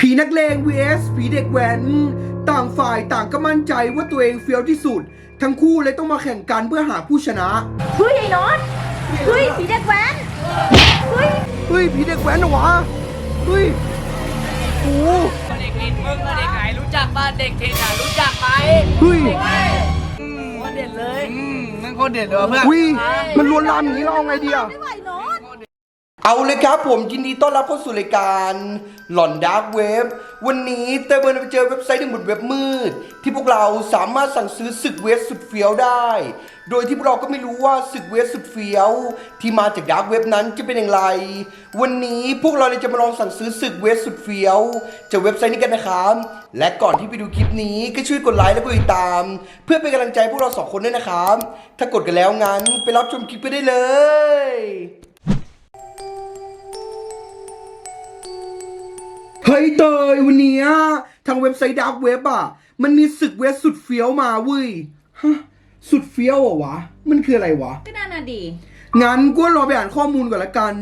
ผีนักเลง vs ผีเด็กแว้นต่างฝ่ายต่างก็มั่นใจว่าตัวเองเฟี้ยวที่สุด ทั้งคู่เลยต้องมาแข่งกันเพื่อหาผู้ชนะ เฮ้ยไอ้น็อตเฮ้ยผีเด็กแว้นเฮ้ยเฮ้ยผีเด็กแว้นเหรอวะเฮ้ยโอ้เด็กเห็นมึงอะเด็กไหนรู้จักบ้านเด็กเทนอะรู้จักไหมเฮ้ยอืมว่าเด็ดเลยอืมนั่นโคตรเด็ดเลยว่ะเพื่อน วิมันลวนลามอย่างนี้เราเอาไงดีอะไม่ไหวน็อต เอาเลยครับผมยินดีต้อนรับเข้าสู่รายการหลอนดาร์กเว็บวันนี้เต้เบิร์นไปเจอเว็บไซต์หนึ่งบนเว็บมืด ที่พวกเราสามารถสั่งซื้อศึกเวสสุดเฟี้ยวได้ โดยที่พวกเราก็ไม่รู้ว่าศึกเวสสุดเฟี้ยว ที่มาจากดาร์กเว็บนั้นจะเป็นอย่างไร วันนี้พวกเราเลยจะมาลองสั่งซื้อศึกเวสสุดเฟี้ยวจากเว็บไซต์นี้กันนะครับและก่อนที่ไปดูคลิปนี้ก็ช่วยกดไลค์และกดติดตาม เพื่อเป็นกำลังใจพวกเราสองคนด้วยนะครับถ้ากดกันแล้วงั้นไปรับชมคลิปกันได้เลย เฮ้ยเตยวันเนี้ยทางเว็บไซต์ดาร์กเว็บอะ มันมีศึกเว็บสุดเฟี้ยวมาเว้ยฮะสุดเฟี้ยวเหรอวะ มันคืออะไรวะ ก็น่าน่ะดี งั้นก็รอไปอ่านข้อมูลก่อนละกัน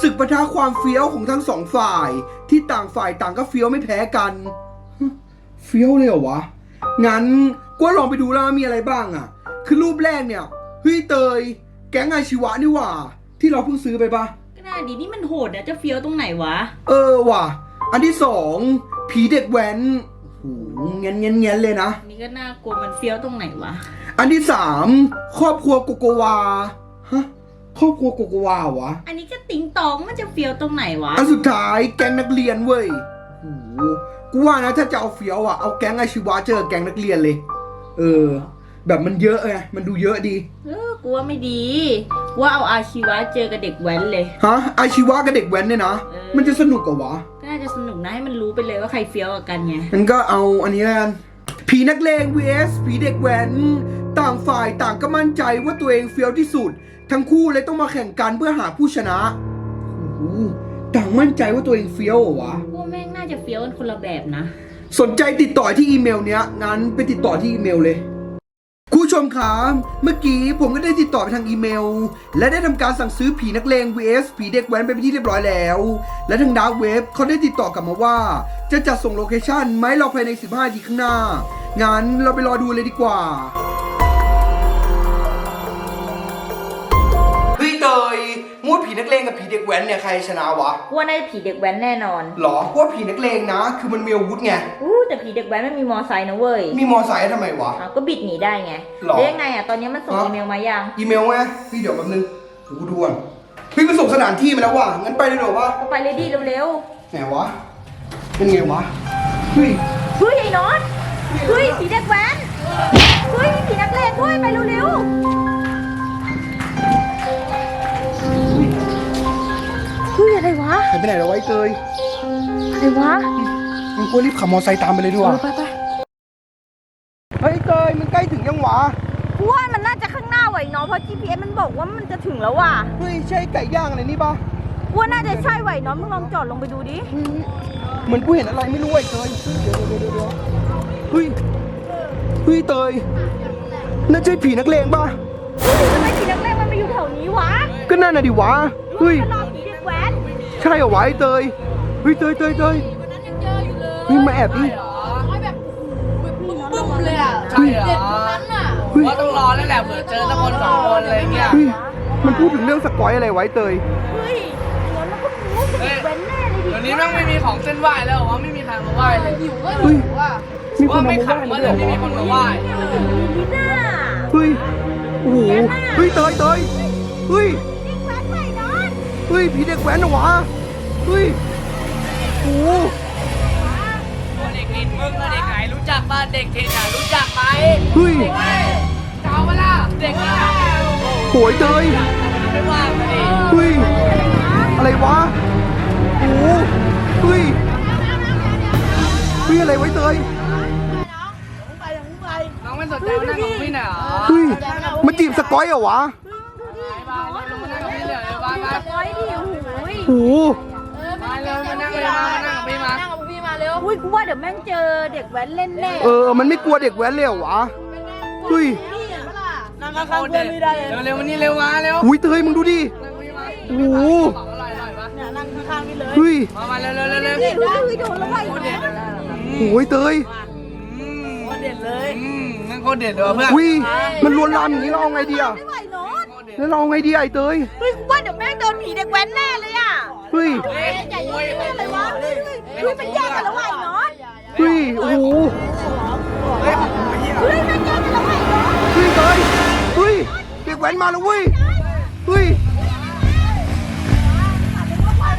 ศึกปะทะความเฟี้ยวของทั้งสองฝ่าย ที่ต่างฝ่ายต่างก็เฟี้ยวไม่แพ้กันฮะเฟี้ยวเลยเหรอวะ งั้นก็ลองไปดูแล้วว่ามีอะไรบ้างอะ คือรูปแรกเนี่ยเฮ้ยเตย แก๊งอาชีวะนี่หว่า ที่เราเพิ่งซื้อไปปะก็น่าดีนี่มันโหดนะจะเฟี้ยวตรงไหนวะ เออว่ะ อันที่สองผีเด็กแว้นโอ้โหเงี้ยนเงี้ยนเงี้ยนเลยนะ นี่ก็น่ากลัวมันเฟี้ยวตรงไหนวะ อันที่สามครอบครัวโกโกวาฮะครอบครัวโกโกวาวะ อันนี้ก็ติงตองมันจะเฟี้ยวตรงไหนวะ อันสุดท้ายแก๊งนักเรียนเว้ยโอ้โหกูว่านะถ้าจะเอาเฟี้ยวอะเอาแก๊งอาชีวะเจอแก๊งนักเรียนเลย เออ แบบมันเยอะไงมันดูเยอะดี เออกูว่าไม่ดี ว่าเอาอาชีวะเจอกับเด็กแว้นเลย ฮะอาชีวะกับเด็กแว้นเนี่ยนะ เออ มันจะสนุกกว่าวะก็น่าจะสนุกนะให้มันรู้ไปเลยว่าใครเฟี้ยวกว่ากันไงงั้นก็เอาอันนี้แล้วกันผีนักเลง vs ผีเด็กแว้น ต่างฝ่ายต่างก็มั่นใจว่าตัวเองเฟี้ยวที่สุด ทั้งคู่เลยต้องมาแข่งกันเพื่อหาผู้ชนะโอ้โหต่างมั่นใจว่าตัวเองเฟี้ยวเหรอวะ พวกแม่งน่าจะเฟี้ยวกันคนละแบบนะ สนใจติดต่อที่อีเมลเนี้ย งั้นไปติดต่อที่อีเมลเลยคุณผู้ ชมครับเมื่อกี้ผมก็ได้ติดต่อไปทางอีเมล และได้ทำการสั่งซื้อผีนักเลง vs ผีเด็กแว้นไปเป็นที่เรียบร้อยแล้ว และทางดาร์กเว็บเขาได้ติดต่อกลับมาว่า จะจัดส่งโลเคชั่นไหมเราภายใน 15นาทีข้างหน้า งั้นเราไปรอดูเลยดีกว่าเฮ้ยเตย งวดผีนักเลงกับผีเด็กแว้นเนี่ยใครชนะวะกูว่าน่าจะผีเด็กแว้นแน่นอน หรอว่าผีนักเลงนะ คือมันมีอาวุธไง อู้แต่ผีเด็กแว้นมันมีมอไซค์นะเว้ยมีมอไซค์ทำไมวะ อ้าวก็บิดหนีได้ไงหรอ แล้วยังไงอะตอนนี้มันส่งฮะอีเมลมายังอีเมลไงพี่เดี๋ยวแป๊บนึงเดี๋ยวกูดูก่อนพี่ไปส่งสถานที่มาแล้วว่ะงั้นไปเลยเหรอวะก็ไปเลยดิเร็วไหนวะเป็นไงวะเฮ้ยๆเฮ้ยไอ้น็อตเฮ้ยผีเด็กแว้นเฮ้ยผีนักเลงด้วยไปเร็วๆายไปไหนแล้ววะไอ้เตยอะไรวะมึงควรรีบขับมอไซค์ตามไปเลยดีกว่าเออไปไปเฮ้ยเตยมึงใกล้ถึงยังวะกูว่ามันน่าจะข้างหน้าไหวเนาะเพราะ GPS มันบอกว่ามันจะถึงแล้วว่ะเฮ้ยใช่ไก่ย่างอะไรนี่ปะกูว่าน่าจะใช่ไหวเนาะมึงลองจอดลงไปดูดิเฮ้ยเหมือนกูเห็นอะไรไม่รู้ไอ้เตยเดี๋ยวเดี๋ยวเดี๋ยวเดี๋ยวเฮ้ยเฮ้ยเตยน่าใช่ผีนักเลงปะเฮ้ยทำไมผีนักเลงมันมาอยู่แถวนี้วะก็นั่นน่ะดิวะเฮ้ยมันรอผีเด็กแว้น ใช่เหรอวะไอ้เตยเฮ้ยเตยเตยเตยเฮ้ยมาแอบดิปุ๊บเลยอะใช่เหรอเฮ้ยว่าต้องรอแล้วแหละเผื่อเจอสักคนสองคนอะไรเงี้ยเฮ้ยมันพูดถึงเรื่องสกอยอะไรไวะไอ้เตย เฮ้ยงั้นเราก็รู้ว่าเป็นเด็กแว้นแน่เลยดิเดี๋ยวนี้แม่งไม่มีของเส้นไหว้แล้วว่าไม่มีใครมาไหว้เลยเฮ้ยมีคว่านเอาไม่มาขัดไหว้ว่าเลเดี๋ยยวเหรนี้อมีคนมาไหว้นี่น่าเฮ้ย โอ้โห เฮ้ยเตยเตยเฮ้ย เฮ้ยผีเด็กแว้นเหรอวะเฮ้ยโอ้โหเด็กเห็นมึงอะเด็กไหนรู้จักบ้านเด็กเทนอะรู้จักไหมเฮ้ยเจ้าเวลาเด็กนี่อะโหยเตยไม่ว่ามาดิเฮ้ยอะไรวะโอ้โหเฮ้ยเฮ้ยอะไรไว้เตยน้องไม่สนใจมานั่งกับพี่หน่อยเหรอเฮ้ยมาจีบสกอยเหรอวะมาเร็วมานั่งกับพี่เลยเร็วมามาร้อยดิโอ้ยโอ้โหมาเร็วมานั่งเลยมามานั่งกับพี่มาอุ้ยกูว่าเดี๋ยวแม่งเจอเด็กแว้นเล่นแน่เออ มันไม่กลัวเด็กแว้นเลยเหรอวะเฮ้ยนั่งข้างเพื่อนไม่ได้เลยเร็วเร็ววันนี้เร็วมาเร็วอุ้ยเตยมึงดูดินั่งพี่มาโอ้โหของอร่อยอร่อยปะเนี่ยนั่งางข้างๆนี่เลยเฮ้ยมามาเร็วเร็วเร็วเร็วนี่ดูดูดูแล้วไอ้โคตรเด็ดเลยโอ้ยเตยอืมโคตรเด็ดเลยอืมนั่นโคตรเด็ดเลยว่ะเพื่อนอุ้ยมันลวนลามอย่างนี้เราเอาไงดีอะไม่ไหวโน้ต แล้วเราเอาไงดีอะไอ้เตยเฮ้ยกูว่าเดี๋ยวแม่งโดนผีเด็กแว้นแน่เลยอะเฮ้ยเฮ้ยใหญ่อะไรวะเฮ้ยเฮ้ยเฮ้ยมันแยกกันแล้วไอ้โน้ตเฮ้ยโอ้โหเฮ้ยผมไม่เหี้ยเฮ้ยมันแยกกันแล้วไอ้โน้ตเฮ้ยเตยเฮ้ยเด็กแว้นมาแล้วเว้ยเฮ้ย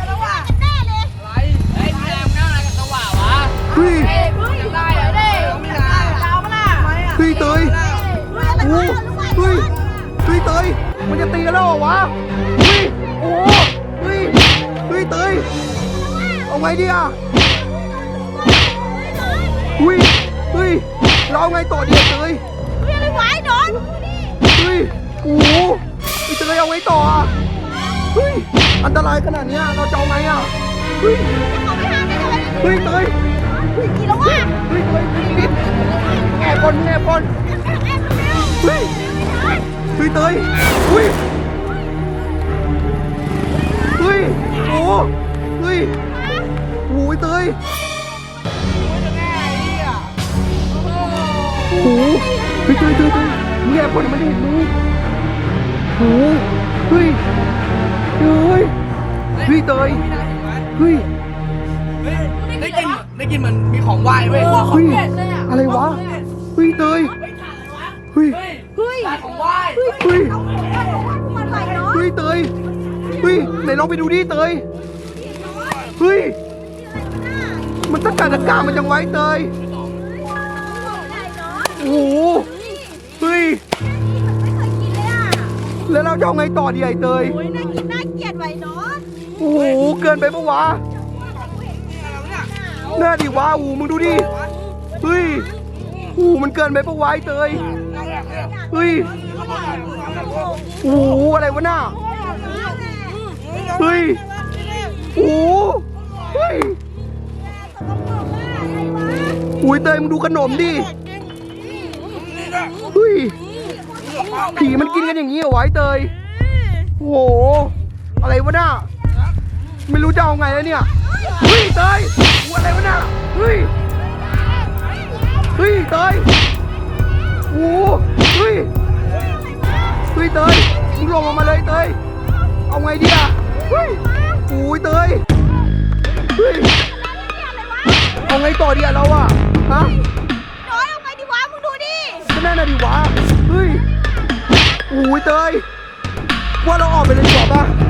แล้วว่าแน่เลยอะไรเฮ้ยพี่แรมนั่งอะไรกับสว่าวะเฮ้ยเฮ้ยยังได้เหรอเด้ไม่ได้ดาวปะล่ะเฮ้ยเตยเฮ้ยอะไรโอ้วะลูกไอ้เฮ้ยเฮ้ยเตยมัน จะตีกันแล้ววะเฮ้ยโอ้เฮ้ยเฮ้ยเตยเอาไงดีอะเฮ้ยเฮ้ยเราเอาไงต่อดีอะเตยเฮ้ยไรวะไอ้โน้ตเฮ้ยโอ้โหไอ้เตยเอาไงต่ออะเฮ้ยอันตรายขนาดเนี้ยเราจะเอาไงอะเฮ้ยเขาไม่ห้ามไม่ทำอะไรเฮ้ยเตยเฮ้ยกี่แล้ววะเฮ้ยเตยนิดแอบก่อนแอบก่อนเฮ้ยเฮ้ยเตยเฮ้ย มึงแอบก่อนมันเห็นมึงโอ้โหเฮ้ยเฮ้ยเฮ้ยเตยเฮ้ย ได้กินได้กินเหมือนมีของไหว้เว้ยเฮ้ยอะไรวะเฮ้ยเตยเฮ้ยเฮ้ยของไหว้เฮ้ยมันไหวเนาะเฮ้ยเตยเฮ้ยไหนลองไปดูดิเตยเฮ้ยมันตะการตะการมันจังไว้เตยโอ้โห แล้วเราจะเอาไงต่อดีไอ้เตยโอ้ยน่ากินน่าเกลียดไว้เนาะโอ้โหเกินไปปะวะน่าดิวะโอ้โหมึงดูดิเฮ้ยโอ้โหมันเกินไปปะวะไอ้เตยเฮ้ยโอ้โหอะไรวะน่าเฮ้ยโอ้โหเฮ้ยอุ้ยเตยมึงดูขนมดิเฮ้ย ผีมันกินกันอย่างนี้เหรอวะไอ้เตยโอ้โห อะไรวะน่าไม่รู้จะเอาไงแล้วเนี่ย เฮ้ยเตยอู้อะไรวะน่าเฮ้ย เฮ้ยเตยโอ้โหเฮ้ย เฮ้ยเตยมึงลงออกมาเลยเตย เอาไงดีอะเฮ้ยโอ้ยเตย เฮ้ย เอาไงต่อดีอะเราอะฮะ น้อยเอาไงดีวะมึงดูดิ ก็นั่นน่ะดิวะ เฮ้ยโอ้ยเตยว่าเราออกไปเลยดีกว่าปะ